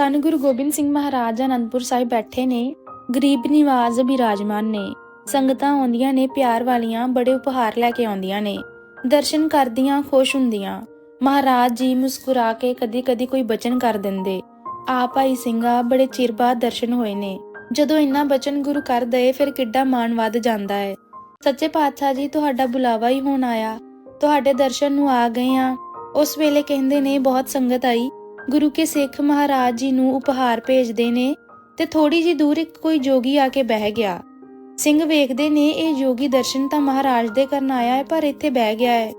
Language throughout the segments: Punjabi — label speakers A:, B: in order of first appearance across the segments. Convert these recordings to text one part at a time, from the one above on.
A: ਧੰਨ ਗੁਰੂ ਗੋਬਿੰਦ ਸਿੰਘ ਮਹਾਰਾਜ ਅਨੰਦਪੁਰ ਸਾਹਿਬ ਬੈਠੇ ਨੇ, ਗਰੀਬ ਨਿਵਾਜ਼ ਬਿਰਾਜਮਾਨ ਨੇ, ਸੰਗਤਾਂ ਆਉਂਦੀਆਂ ਨੇ, ਪਿਆਰ ਵਾਲੀਆਂ ਬੜੇ ਉਪਹਾਰ ਲੈ ਕੇ ਆਉਂਦੀਆਂ ਨੇ, ਦਰਸ਼ਨ ਕਰਦੀਆਂ, ਖੁਸ਼ ਹੁੰਦੀਆਂ, ਮਹਾਰਾਜ ਜੀ ਮੁਸਕਰਾ ਕੇ ਕਦੀ-ਕਦੀ ਕੋਈ ਬਚਨ ਕਰ ਦਿੰਦੇ ਆ ਭਾਈ ਸਿੰਘਾ ਬੜੇ ਚਿਰ ਬਾਅਦ ਦਰਸ਼ਨ ਹੋਏ ਨੇ, ਜਦੋਂ ਇੰਨਾ ਬਚਨ ਗੁਰੂ ਕਰ ਦਏ, ਫਿਰ ਕਿੱਡਾ ਮਾਣ ਵੱਧ ਜਾਂਦਾ ਹੈ, ਸੱਚੇ ਪਾਤਸ਼ਾਹ ਜੀ ਤੁਹਾਡਾ ਬੁਲਾਵਾ ਹੀ ਹੋਣ ਆਇਆ, ਤੁਹਾਡੇ ਦਰਸ਼ਨ ਨੂੰ ਆ ਗਏ ਆ ਉਸ ਵੇਲੇ ਕਹਿੰਦੇ ਨੇ ਬਹੁਤ ਸੰਗਤ ਆਈ ਗੁਰੂ ਕੇ ਸਿੱਖ ਮਹਾਰਾਜ ਜੀ ਨੂੰ ਉਪਹਾਰ ਭੇਜਦੇ ਨੇ ਤੇ ਥੋੜੀ ਜੀ ਦੂਰ ਇੱਕ ਕੋਈ ਜੋਗੀ ਆ ਕੇ ਬਹਿ ਗਿਆ। ਸਿੰਘ ਵੇਖਦੇ ਨੇ, ਇਹ ਜੋਗੀ ਦਰਸ਼ਨ ਤਾਂ ਮਹਾਰਾਜ ਦੇ ਕਰਨ ਆਇਆ ਹੈ, ਪਰ ਇੱਥੇ ਬਹਿ ਗਿਆ ਹੈ।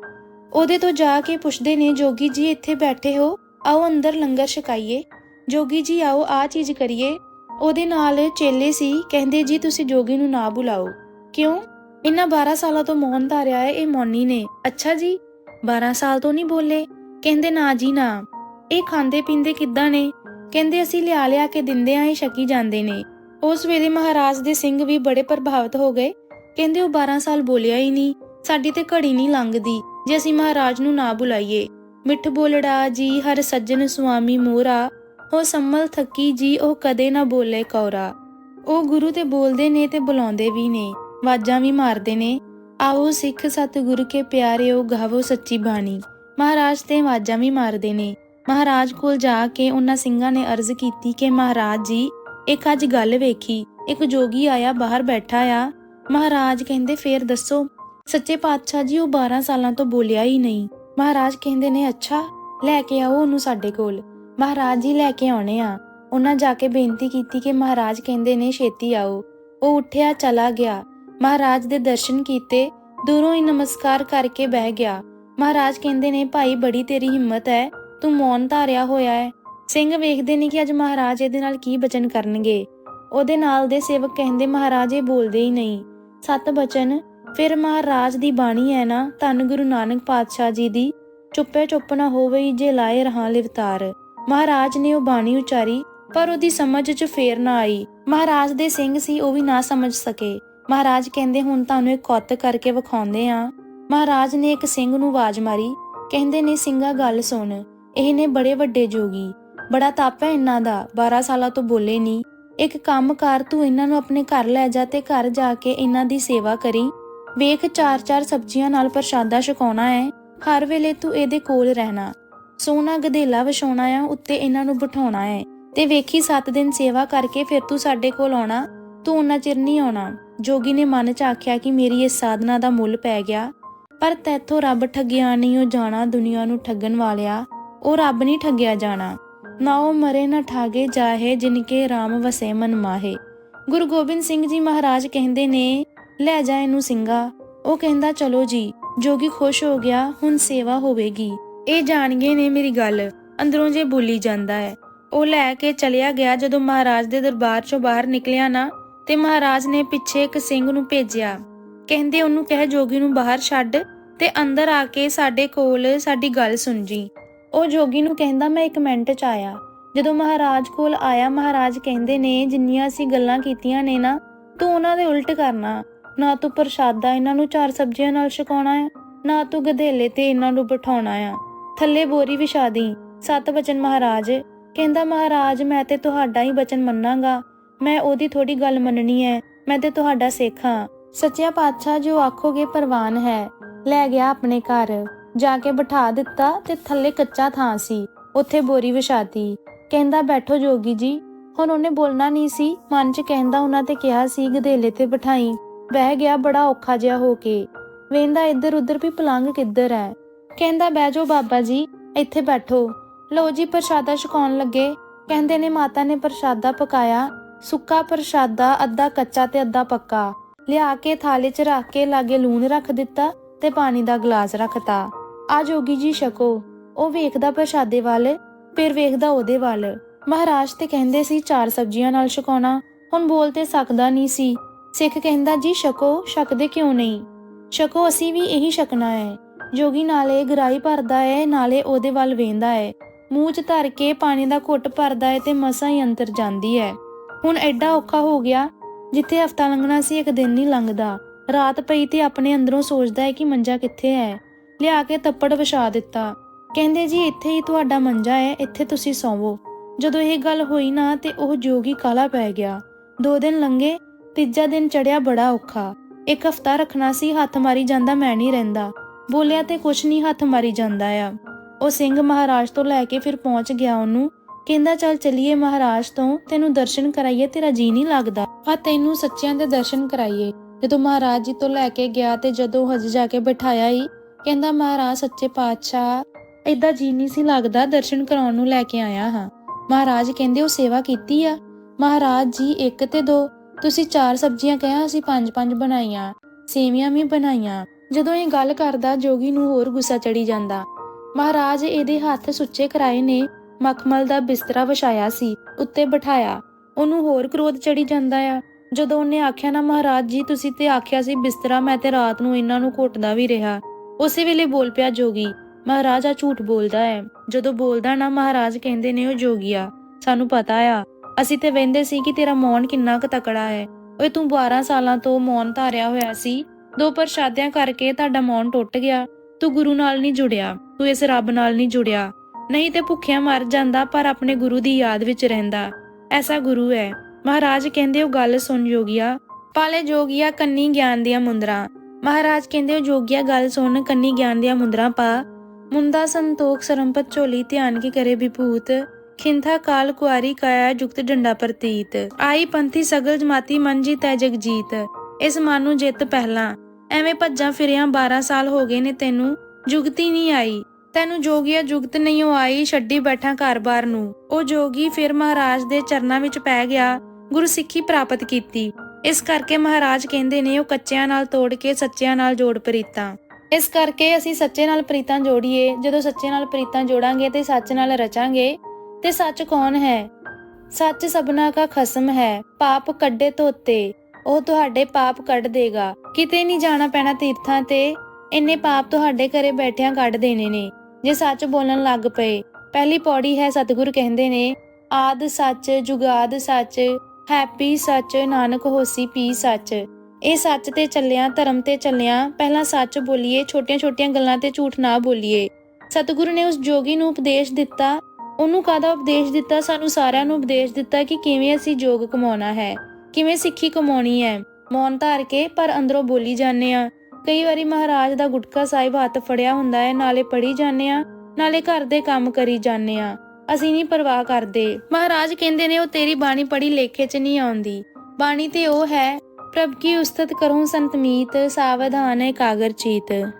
A: ਉਹਦੇ ਤੋਂ ਜਾ ਕੇ ਪੁੱਛਦੇ ਨੇ, ਜੋਗੀ ਜੀ ਇੱਥੇ ਬੈਠੇ ਹੋ, ਆਓ ਅੰਦਰ ਲੰਗਰ ਛਕਾਈਏ। ਜੋਗੀ ਜੀ ਆਓ ਆ ਚੀਜ਼ ਕਰੀਏ। ਉਹਦੇ ਨਾਲ ਚੇਲੇ ਸੀ, ਕਹਿੰਦੇ, ਜੀ, ਤੁਸੀਂ ਜੋਗੀ ਨੂੰ ਨਾ ਬੁਲਾਓ। ਕਿਉਂ? ਇੰਨਾ 12 ਸਾਲਾਂ ਤੋਂ ਮੌਨ ਧਾਰਿਆ ਹੈ, ਇਹ ਮੌਨੀ ਨੇ। ਅੱਛਾ ਜੀ 12 ਸਾਲ ਤੋਂ ਨਹੀਂ ਬੋਲੇ? ਕਹਿੰਦੇ, ਨਾ ਜੀ, ਨਾ। ਇਹ ਖਾਂਦੇ ਪੀਂਦੇ ਕਿੱਦਾਂ ਨੇ? ਕਹਿੰਦੇ ਅਸੀਂ ਲਿਆ ਲਿਆ ਕੇ ਦਿੰਦੇ ਆਂ, ਇਹ ਛਕੀ ਜਾਂਦੇ ਨੇ। ਉਸ ਵੇਲੇ ਮਹਾਰਾਜ ਦੇ ਸਿੰਘ ਵੀ ਬੜੇ ਪ੍ਰਭਾਵਿਤ ਹੋ ਗਏ। ਕਹਿੰਦੇ ਉਹ 12 ਸਾਲ ਬੋਲਿਆ ਹੀ ਨਹੀਂ, ਸਾਡੀ ਤੇ ਘੜੀ ਨਹੀਂ ਲੰਘਦੀ, ਜੇ ਅਸੀਂ ਮਹਾਰਾਜ ਨੂੰ ਨਾ ਬੁਲਾਈਏ। ਮਿੱਠ ਬੋਲੜਾ ਜੀ, ਹਰ ਸੱਜਣ ਸੁਆਮੀ ਮੋਰਾ ਉਹ ਸੰਮਲ ਥੱਕੀ ਜੀ, ਉਹ ਕਦੇ ਨਾ ਬੋਲੇ ਕੌਰਾ। ਉਹ ਗੁਰੂ ਤੇ ਬੋਲਦੇ ਨੇ ਤੇ ਬੁਲਾਉਂਦੇ ਵੀ ਨੇ ਵਾਜਾਂ ਵੀ ਮਾਰਦੇ ਨੇ। ਆਓ ਸਿੱਖ ਸਤਿਗੁਰੂ ਕੇ ਪਿਆਰਿਓ, ਗਾਵੋ ਸੱਚੀ ਬਾਣੀ। ਮਹਾਰਾਜ ਤੇ ਵਾਜਾਂ ਵੀ ਮਾਰਦੇ ਨੇ। ਮਹਾਰਾਜ ਕੋਲ ਜਾ ਕੇ ਉਹਨਾਂ ਸਿੰਘਾਂ ਨੇ ਅਰਜ਼ ਕੀਤੀ ਕਿ ਮਹਾਰਾਜ ਜੀ, ਇੱਕ ਅੱਜ ਗੱਲ ਵੇਖੀ, ਇੱਕ ਜੋਗੀ ਆਇਆ ਬਾਹਰ ਬੈਠਾ ਆ। ਮਹਾਰਾਜ ਕਹਿੰਦੇ, ਫੇਰ ਦੱਸੋ, ਸੱਚੇ ਪਾਤਸ਼ਾਹ ਜੀ ਉਹ 12 ਸਾਲਾਂ ਤੋਂ ਬੋਲਿਆ ਹੀ ਨਹੀਂ। ਮਹਾਰਾਜ ਕਹਿੰਦੇ ਨੇ, ਅੱਛਾ, ਲੈ ਕੇ ਆਓ ਉਹਨੂੰ ਸਾਡੇ ਕੋਲ। ਮਹਾਰਾਜ ਜੀ ਲੈ ਕੇ ਆਉਣੇ ਆ। ਉਹਨਾਂ ਜਾ ਕੇ ਬੇਨਤੀ ਕੀਤੀ ਕਿ ਮਹਾਰਾਜ ਕਹਿੰਦੇ ਨੇ, ਛੇਤੀ ਆਓ। ਉਹ ਉੱਠਿਆ, ਚਲਾ ਗਿਆ। ਮਹਾਰਾਜ ਦੇ ਦਰਸ਼ਨ ਕੀਤੇ, ਦੂਰੋਂ ਹੀ ਨਮਸਕਾਰ ਕਰਕੇ ਬਹਿ ਗਿਆ। ਮਹਾਰਾਜ ਕਹਿੰਦੇ ਨੇ, ਭਾਈ, ਬੜੀ ਤੇਰੀ ਹਿੰਮਤ ਹੈ। ਤੂੰ ਮੌਨ ਧਾਰਿਆ ਹੋਇਆ ਹੈ। ਸਿੰਘ ਵੇਖਦੇ ਨੇ ਕਿ ਅੱਜ ਮਹਾਰਾਜ ਇਹਦੇ ਨਾਲ ਕੀ ਬਚਨ ਕਰਨਗੇ। ਉਹਦੇ ਨਾਲ ਦੇ ਸੇਵਕ ਕਹਿੰਦੇ, ਮਹਾਰਾਜ, ਇਹ ਬੋਲਦੇ ਹੀ ਨਹੀਂ। ਸਤ ਬਚਨ, ਫਿਰ ਮਹਾਰਾਜ ਦੀ ਬਾਣੀ ਹੈ ਨਾ, ਧੰਨ ਗੁਰੂ ਨਾਨਕ ਪਾਤਸ਼ਾਹ ਜੀ ਦੀ, ਚੁੱਪੇ ਚੁੱਪ ਨਾ ਹੋਵੇ ਜੇ ਲਾਏ ਰਹਾ ਲਿਵਤਾਰ। ਮਹਾਰਾਜ ਨੇ ਉਹ ਬਾਣੀ ਉਚਾਰੀ, ਪਰ ਉਹਦੀ ਸਮਝ 'ਚ ਫੇਰ ਨਾ ਆਈ। ਮਹਾਰਾਜ ਦੇ ਸਿੰਘ ਸੀ, ਉਹ ਵੀ ਨਾ ਸਮਝ ਸਕੇ। ਮਹਾਰਾਜ ਕਹਿੰਦੇ, ਹੁਣ ਤੁਹਾਨੂੰ ਇੱਕ ਕੌਤਕ ਕਰਕੇ ਵਿਖਾਉਂਦੇ ਆ। ਮਹਾਰਾਜ ਨੇ ਇੱਕ ਸਿੰਘ ਨੂੰ ਆਵਾਜ਼ ਮਾਰੀ। ਕਹਿੰਦੇ ਨੇ, ਸਿੰਘਾ, ਗੱਲ ਸੁਣ। ਇਹ ਨੇ ਬੜੇ ਵੱਡੇ ਜੋਗੀ। ਬੜਾ ਤਪ ਹੈ ਇਹਨਾਂ ਦਾ 12 ਸਾਲਾਂ ਤੋਂ ਬੋਲੇ ਨਹੀਂ ਇੱਕ ਕੰਮ ਕਰ, ਤੂੰ ਇਹਨਾਂ ਨੂੰ ਆਪਣੇ ਘਰ ਲੈ ਜਾ ਤੇ ਘਰ ਜਾ ਕੇ ਇਹਨਾਂ ਦੀ ਸੇਵਾ ਕਰੀ। ਵੇਖ ਚਾਰ ਚਾਰ ਸਬਜ਼ੀਆਂ ਨਾਲ ਪ੍ਰਸ਼ਾਦਾ ਛਕਾਉਣਾ ਹੈ ਹਰ ਵੇਲੇ ਤੂੰ ਇਹਦੇ ਕੋਲ ਰਹਿਣਾ। ਸੋਨਾ ਗਧੇਲਾ ਵਿਛਾਉਣਾ ਆ, ਉੱਤੇ ਇਹਨਾਂ ਨੂੰ ਬਿਠਾਉਣਾ ਹੈ ਤੇ ਵੇਖੀ 7 ਦਿਨ ਸੇਵਾ ਕਰਕੇ ਫਿਰ ਤੂੰ ਸਾਡੇ ਕੋਲ ਆਉਣਾ। ਤੂੰ ਉਹਨਾਂ ਚਿਰ ਨਹੀਂ ਆਉਣਾ। ਜੋਗੀ ਨੇ ਮਨ 'ਚ ਆਖਿਆ ਕਿ ਮੇਰੀ ਇਸ ਸਾਧਨਾ ਦਾ ਮੁੱਲ ਪੈ ਗਿਆ। ਪਰ ਤੈਥੋਂ ਰੱਬ ਠੱਗਿਆ ਨਹੀਂ, ਉਹ ਜਾਣਾ ਦੁਨੀਆ ਨੂੰ ਠੱਗਣ ਵਾਲਿਆ। ਉਹ ਰੱਬ ਨਹੀਂ ਠੱਗਿਆ ਜਾਣਾ। ਨਾ ਉਹ ਮਰੇ ਨਾ ਠਾਗੇ ਜਾਹੇ ਜਿਨਕੇ RAM ਵਸੇ ਮਨ ਮਾਹੇ। ਗੁਰੂ ਗੋਬਿੰਦ ਸਿੰਘ ਜੀ ਮਹਾਰਾਜ ਕਹਿੰਦੇ ਨੇ, ਲੈ ਜਾ ਇਹਨੂੰ ਸਿੰਘਾ। ਉਹ ਕਹਿੰਦਾ, ਚਲੋ ਜੀ ਜੋਗੀ ਖੁਸ਼ ਹੋ ਗਿਆ, ਹੁਣ ਸੇਵਾ ਹੋਵੇਗੀ। ਇਹ ਜਾਣ ਨੇ ਮੇਰੀ ਗੱਲ, ਅੰਦਰੋਂ ਜੇ ਬੋਲੀ ਜਾਂਦਾ ਹੈ। ਉਹ ਲੈ ਕੇ ਚਲਿਆ ਗਿਆ, ਜਦੋਂ ਮਹਾਰਾਜ ਦੇ ਦਰਬਾਰ ਚੋਂ ਬਾਹਰ ਨਿਕਲਿਆ ਨਾ, ਤੇ ਮਹਾਰਾਜ ਨੇ ਪਿੱਛੇ ਇੱਕ ਸਿੰਘ ਨੂੰ ਭੇਜਿਆ। ਕਹਿੰਦੇ, ਉਹਨੂੰ ਕਹਿ ਜੋਗੀ ਨੂੰ ਬਾਹਰ ਛੱਡ ਤੇ ਅੰਦਰ ਆ ਕੇ ਸਾਡੇ ਕੋਲ ਸਾਡੀ ਗੱਲ ਸੁਣ ਜੀ। ਉਹ ਜੋਗੀ ਨੂੰ ਕਹਿੰਦਾ, ਮੈਂ ਇੱਕ ਮਿੰਟ ਚ ਆਇਆ। ਜਦੋਂ ਮਹਾਰਾਜ ਕੋਲ ਆਇਆ, ਮਹਾਰਾਜ ਕਹਿੰਦੇ ਨੇ, ਜਿੰਨੀਆਂ ਅਸੀਂ ਗੱਲਾਂ ਕੀਤੀਆਂ ਨੇ ਨਾ, ਤੂੰ ਉਹਨਾਂ ਦੇ ਉਲਟ ਕਰਨਾ। ਨਾ ਤੂੰ ਪ੍ਰਸ਼ਾਦਾ ਇਹਨਾਂ ਨੂੰ ਚਾਰ ਸਬਜ਼ੀਆਂ ਨਾਲ ਛਕਾਉਣਾ ਹੈ ਨਾ ਤੂੰ ਗਧੇਲੇ ਤੇ ਇਹਨਾਂ ਨੂੰ ਬਿਠਾਉਣਾ ਆ। ਥੱਲੇ ਬੋਰੀ ਵਿਛਾ ਦੀ, ਸਤ ਬਚਨ ਮਹਾਰਾਜ। ਕਹਿੰਦਾ, ਮਹਾਰਾਜ, ਮੈਂ ਤੇ ਤੁਹਾਡਾ ਹੀ ਬਚਨ ਮੰਨਾਂਗਾ। ਮੈਂ ਉਹਦੀ ਥੋੜੀ ਗੱਲ ਮੰਨਣੀ ਹੈ ਮੈਂ ਤੇ ਤੁਹਾਡਾ ਸਿੱਖ। ਹਾਂ ਸੱਚਿਆ ਪਾਤਸ਼ਾਹ ਜੋ ਆਖੋਗੇ, ਪ੍ਰਵਾਨ ਹੈ। ਲੈ ਗਿਆ ਆਪਣੇ ਘਰ। ਜਾ ਕੇ ਬਿਠਾ ਦਿੱਤਾ ਤੇ ਥੱਲੇ ਕੱਚਾ ਥਾਂ ਸੀ। ਉੱਥੇ ਬੋਰੀ ਵਿਛਾਤੀ। ਕਹਿੰਦਾ, ਬੈਠੋ ਜੋਗੀ ਜੀ। ਹੁਣ ਉਹਨੇ ਬੋਲਣਾ ਨਹੀਂ ਸੀ। ਮਨ 'ਚ ਕਹਿੰਦਾ ਉਹਨਾਂ ਤੇ ਕਿਹਾ ਸੀ ਗਧੇਲੇ ਤੇ ਬਿਠਾਈ। ਬਹਿ ਗਿਆ ਬੜਾ ਔਖਾ ਜਿਹਾ ਹੋ ਕੇ। ਵੇਂਦਾ ਇੱਧਰ ਉੱਧਰ ਵੀ ਪਲੰਗ ਕਿੱਧਰ ਹੈ। ਕਹਿੰਦਾ, ਬਹਿ ਜਾਓ ਬਾਬਾ ਜੀ, ਇੱਥੇ ਬੈਠੋ। ਲੋ ਜੀ, ਪ੍ਰਸ਼ਾਦਾ ਛਕਾਉਣ ਲੱਗੇ। ਕਹਿੰਦੇ ਨੇ, ਮਾਤਾ ਨੇ ਪ੍ਰਸ਼ਾਦਾ ਪਕਾਇਆ। ਸੁੱਕਾ ਪ੍ਰਸ਼ਾਦਾ, ਅੱਧਾ ਕੱਚਾ ਤੇ ਅੱਧਾ ਪੱਕਾ। ਲਿਆ ਕੇ ਥਾਲੇ 'ਚ ਰੱਖ ਕੇ ਲਾਗੇ ਲੂਣ ਰੱਖ ਦਿੱਤਾ ਤੇ ਪਾਣੀ ਦਾ ਗਲਾਸ ਰੱਖਤਾ। ਆ ਜੋਗੀ ਜੀ ਛਕੋ। ਉਹ ਵੇਖਦਾ ਪ੍ਰਸ਼ਾਦੇ ਵੱਲ, ਫਿਰ ਵੇਖਦਾ ਉਹਦੇ ਵੱਲ। ਮਹਾਰਾਜ ਤੇ ਕਹਿੰਦੇ ਸੀ, ਚਾਰ ਸਬਜ਼ੀਆਂ ਨਾਲ ਛਕਾਉਣਾ। ਹੁਣ ਬੋਲ ਤੇ ਸਕਦਾ ਨਹੀਂ ਸੀ। ਸਿੱਖ ਕਹਿੰਦਾ, ਜੀ ਛਕੋ, ਛਕਦੇ ਕਿਉਂ ਨਹੀਂ? ਛਕੋ, ਅਸੀਂ ਵੀ ਇਹੀ ਛਕਣਾ ਹੈ। ਜੋਗੀ ਨਾਲੇ ਗਰਾਈ ਭਰਦਾ ਹੈ, ਨਾਲੇ ਉਹਦੇ ਵੱਲ ਵੇਂਦਾ ਹੈ। ਮੂੰਹ 'ਚ ਧਰ ਕੇ ਪਾਣੀ ਦਾ ਘੁੱਟ ਭਰਦਾ ਹੈ ਤੇ ਮਸਾਂ ਹੀ ਅੰਤਰ ਜਾਂਦੀ ਹੈ। ਹੁਣ ਐਡਾ ਔਖਾ ਹੋ ਗਿਆ, ਜਿੱਥੇ ਹਫਤਾ ਲੰਘਣਾ ਸੀ, ਇੱਕ ਦਿਨ ਨਹੀਂ ਲੰਘਦਾ। ਰਾਤ ਪਈ ਤੇ ਆਪਣੇ ਅੰਦਰੋਂ ਸੋਚਦਾ ਹੈ ਕਿ ਮੰਜਾ ਕਿੱਥੇ ਹੈ। ਲਿਆ ਕੇ ਤੱਪੜ ਵਿਛਾ ਦਿੱਤਾ। ਕਹਿੰਦੇ ਜੀ, ਇੱਥੇ ਹੀ ਤੁਹਾਡਾ ਮੰਜਾ ਹੈ, ਇੱਥੇ ਤੁਸੀਂ ਸੌਵੋ। ਜਦੋਂ ਇਹ ਗੱਲ ਹੋਈ ਨਾ, ਤੇ ਉਹ ਜੋਗੀ ਕਾਲਾ ਪੈ ਗਿਆ। ਦੋ ਦਿਨ ਲੰਘੇ, ਤੀਜਾ ਦਿਨ ਚੜਿਆ ਬੜਾ ਔਖਾ। ਇੱਕ ਹਫਤਾ ਰੱਖਣਾ ਸੀ, ਹੱਥ ਮਾਰੀ ਜਾਂਦਾ ਮੈਂ ਨਹੀਂ ਰਹਿੰਦਾ। ਬੋਲਿਆ ਤੇ ਕੁਛ ਨਹੀਂ, ਹੱਥ ਮਾਰੀ ਜਾਂਦਾ ਆ। ਉਹ ਸਿੰਘ ਮਹਾਰਾਜ ਤੋਂ ਲੈ ਕੇ ਫਿਰ ਪਹੁੰਚ ਗਿਆ ਉਹਨੂੰ। ਕਹਿੰਦਾ, ਚੱਲ ਚਲੀਏ ਮਹਾਰਾਜ ਤੋਂ, ਤੈਨੂੰ ਦਰਸ਼ਨ ਕਰਾਈਏ, ਤੇਰਾ ਜੀ ਨਹੀਂ ਲੱਗਦਾ। ਆ ਤੈਨੂੰ ਸੱਚਿਆਂ ਦੇ ਦਰਸ਼ਨ ਕਰਾਈਏ। ਜਦੋਂ ਮਹਾਰਾਜ ਜੀ ਤੋਂ ਲੈ ਕੇ ਗਿਆ ਤੇ ਜਦੋਂ ਹਜ ਜਾ ਕੇ ਬਿਠਾਇਆ ਹੀ ਕਹਿੰਦਾ, ਮਹਾਰਾਜ, ਸੱਚੇ ਪਾਤਸ਼ਾਹ, ਏਦਾਂ ਜੀ ਨਹੀਂ ਸੀ ਲੱਗਦਾ ਦਰਸ਼ਨ ਕਰਾਉਣ ਨੂੰ ਲੈ ਕੇ ਆਇਆ ਹਾਂ। ਮਹਾਰਾਜ ਕਹਿੰਦੇ, ਉਹ ਸੇਵਾ ਕੀਤੀ ਆ। ਮਹਾਰਾਜ ਜੀ, ਇੱਕ ਤੇ ਦੋ। ਤੁਸੀਂ ਚਾਰ ਸਬਜ਼ੀਆਂ ਕਹਿਆ ਅਸੀਂ ਪੰਜ ਪੰਜ ਬਣਾਈਆਂ, ਸੇਵੀਆਂ ਵੀ ਬਣਾਈਆਂ। ਜਦੋਂ ਇਹ ਗੱਲ ਕਰਦਾ, ਜੋਗੀ ਨੂੰ ਹੋਰ ਗੁੱਸਾ ਚੜੀ ਜਾਂਦਾ। ਮਹਾਰਾਜ ਇਹਦੇ ਹੱਥ ਸੁੱਚੇ ਕਰਾਏ ਨੇ, ਮਖਮਲ ਦਾ ਬਿਸਤਰਾ ਵਿਛਾਇਆ ਸੀ, ਉੱਤੇ ਬਿਠਾਇਆ। ਉਹਨੂੰ ਹੋਰ ਕ੍ਰੋਧ ਚੜੀ ਜਾਂਦਾ ਆ। ਜਦੋਂ ਉਹਨੇ ਆਖਿਆ, ਨਾ ਮਹਾਰਾਜ ਜੀ, ਤੁਸੀਂ ਤੇ ਆਖਿਆ ਸੀ ਬਿਸਤਰਾ, ਮੈਂ ਤੇ ਰਾਤ ਨੂੰ ਇਹਨਾਂ ਨੂੰ ਘੁੱਟਦਾ ਵੀ ਰਿਹਾ। ਉਸੇ ਵੇਲੇ ਬੋਲ ਪਿਆ ਜੋਗੀ, ਮਹਾਰਾਜ ਆ ਝੂਠ ਬੋਲਦਾ ਹੈ। ਜਦੋਂ ਬੋਲਦਾ ਨਾ ਮਹਾਰਾਜ ਕਹਿੰਦੇ ਨੇ ਉਹ ਜੋਗੀਆ ਸਾਨੂੰ ਪਤਾ ਆ। ਅਸੀਂ ਤੇ ਵਹਿੰਦੇ ਸੀ ਕਿ ਤੇਰਾ ਮੌਨ ਕਿੰਨਾ ਕੁ ਤਕੜਾ ਹੈ। ਓਏ, ਤੂੰ 12 ਸਾਲਾਂ ਤੋਂ ਮੌਨ ਧਾਰਿਆ ਹੋਇਆ ਸੀ। ਦੋ ਪ੍ਰਸ਼ਾਦਿਆਂ ਕਰਕੇ ਤੁਹਾਡਾ ਮੌਨ ਟੁੱਟ ਗਿਆ। ਤੂੰ ਗੁਰੂ ਨਾਲ ਨਹੀਂ ਜੁੜਿਆ। ਤੂੰ ਇਸ ਰੱਬ ਨਾਲ ਨਹੀਂ ਜੁੜਿਆ। ਨਹੀਂ ਤੇ ਭੁੱਖਿਆ ਮਰ ਜਾਂਦਾ, ਪਰ ਆਪਣੇ ਗੁਰੂ ਦੀ ਯਾਦ ਵਿੱਚ ਰਹਿੰਦਾ। ਐਸਾ ਗੁਰੂ ਹੈ। ਮਹਾਰਾਜ ਕਹਿੰਦੇ ਉਹ ਗੱਲ ਸੁਣ ਜੋਗੀਆ। ਪਾਲੇ ਜੋਗਿਆ ਕੰਨੀ ਗਿਆਨ ਦੀਆਂ ਮੁੰਦਰਾਂ। ਮਹਾਰਾਜ ਕਹਿੰਦੇ ਉਹ ਗੱਲ ਸੁਣ, ਕੰਨੀ ਗਿਆਨ ਦੀਆਂ ਮੁੰਦਰਾਂ ਪਾ। ਮੁੰਦਾ ਸੰਤੋਖ, ਸਰੰਪਤ, ਝੋਲੀ, ਧਿਆਨ ਕੀ ਕਰੇ ਵਿਭੂਤ। ਖਿੰਥਾ ਕਾਲ, ਕੁਆਰੀ ਕਾਇਆ, ਜੁਗਤ ਡੰਡਾ ਪ੍ਰਤੀਤ। ਆਈ ਪੰਥੀ ਸਗਲ ਜਮਾਤੀ, ਮਨ ਜੀ ਤੈ ਜਗਜੀਤ ਇਸ ਮਨ ਨੂੰ ਜਿੱਤ ਪਹਿਲਾਂ। ਐਵੇਂ ਭੱਜਾਂ ਫਿਰਿਆਂ 12 ਸਾਲ ਹੋ ਗਏ ਨੇ ਤੈਨੂੰ, ਜੁਗਤੀ ਨਹੀਂ ਆਈ। ਤੈਨੂੰ ਜੋਗੀਆ ਜੁਗਤ ਨਹੀਂ ਉਹ ਆਈ, ਛੱਡੀ ਬੈਠਾ ਘਰ-ਬਾਰ ਨੂੰ। ਉਹ ਜੋਗੀ ਫਿਰ ਮਹਾਰਾਜ ਦੇ ਚਰਨਾਂ ਵਿੱਚ ਪੈ ਗਿਆ, ਗੁਰੂ ਸਿੱਖੀ ਪ੍ਰਾਪਤ ਕੀਤੀ। ਇਸ ਕਰਕੇ ਮਹਾਰਾਜ ਕਹਿੰਦੇ ਨੇ ਉਹ ਕੱਚਿਆਂ ਨਾਲ ਤੋੜ ਕੇ ਸੱਚਿਆਂ ਨਾਲ ਜੋੜ ਪ੍ਰੀਤਾਂ। ਇਸ ਕਰਕੇ ਅਸੀਂ ਸੱਚੇ ਨਾਲ ਪ੍ਰੀਤਾਂ ਜੋੜੀਏ, ਜਦੋਂ ਸੱਚੇ ਨਾਲ ਪ੍ਰੀਤਾਂ ਜੋੜਾਂਗੇ ਤੇ ਸੱਚ ਨਾਲ ਰਚਾਂਗੇ, ਤੇ ਸੱਚ ਕੌਣ ਹੈ? ਸੱਚ ਸਭਨਾ ਦਾ ਖਸਮ ਹੈ, ਪਾਪ ਕੱਢੇ ਧੋਤੇ, ਉਹ ਤੁਹਾਡੇ ਪਾਪ ਕੱਢ ਦੇਗਾ। ਕਿਤੇ ਨਹੀਂ ਜਾਣਾ ਪੈਣਾ ਤੀਰਥਾਂ ਤੇ, ਇੰਨੇ ਪਾਪ ਤੁਹਾਡੇ ਘਰੇ ਬੈਠਿਆਂ ਕੱਢ ਦੇਣੇ ਨੇ, ਜੇ ਸੱਚ ਬੋਲਣ ਲੱਗ ਪਏ। ਪਹਿਲੀ ਪੌੜੀ ਹੈ ਸਤਿਗੁਰ ਕਹਿੰਦੇ ਨੇ, ਆਦ ਸੱਚ, ਜੁਗਾਦ ਸੱਚ ਹੈਪੀ ਸੱਚ, ਨਾਨਕ ਹੋਸੀ, ਪੀ ਸੱਚ। ਇਹ ਸੱਚ ਤੇ ਚੱਲਿਆ, ਧਰਮ ਤੇ ਚੱਲਿਆ, ਪਹਿਲਾਂ ਸੱਚ ਬੋਲੀਏ, ਛੋਟੀਆਂ-ਛੋਟੀਆਂ ਗੱਲਾਂ ਤੇ ਝੂਠ ਨਾ ਬੋਲੀਏ। ਸਤਿਗੁਰੂ ਨੇ ਉਸ ਜੋਗੀ ਨੂੰ ਉਪਦੇਸ਼ ਦਿੱਤਾ। ਉਹਨੂੰ ਕਾਹਦਾ ਉਪਦੇਸ਼ ਦਿੱਤਾ? ਸਾਨੂੰ ਸਾਰਿਆਂ ਨੂੰ ਉਪਦੇਸ਼ ਦਿੱਤਾ ਕਿ ਕਿਵੇਂ ਅਸੀਂ ਜੋਗ ਕਮਾਉਣਾ ਹੈ। ਕਿਵੇਂ ਸਿੱਖੀ ਕਮਾਉਣੀ ਹੈ। ਮੌਨ ਧਾਰ ਕੇ ਪਰ ਅੰਦਰੋਂ ਬੋਲੀ ਜਾਂਦੇ ਆ ਕਈ ਵਾਰੀ ਮਹਾਰਾਜ ਦਾ ਗੁਟਕਾ ਸਾਹਿਬ ਹੱਥ ਫੜਿਆ ਹੁੰਦਾ ਹੈ, ਨਾਲੇ ਪੜੀ ਜਾਂਦੇ ਆ ਨਾਲੇ ਘਰ ਦੇ ਕੰਮ ਕਰੀ ਜਾਂਦੇ ਆ ਅਸੀਂ ਨਹੀਂ ਪਰਵਾਹ ਕਰਦੇ। ਮਹਾਰਾਜ ਕਹਿੰਦੇ ਨੇ, ਉਹ ਤੇਰੀ ਬਾਣੀ ਪੜੀ ਲੇਖੇ 'ਚ ਨਹੀਂ ਆਉਂਦੀ। ਬਾਣੀ ਤੇ ਉਹ ਹੈ, ਪ੍ਰਭ ਕੀ ਉਸਤਤ ਕਰੂੰ ਸੰਤਮੀਤ ਸਾਵਧਾਨ ਹੈ ਕਾਗਰ ਚੀਤ।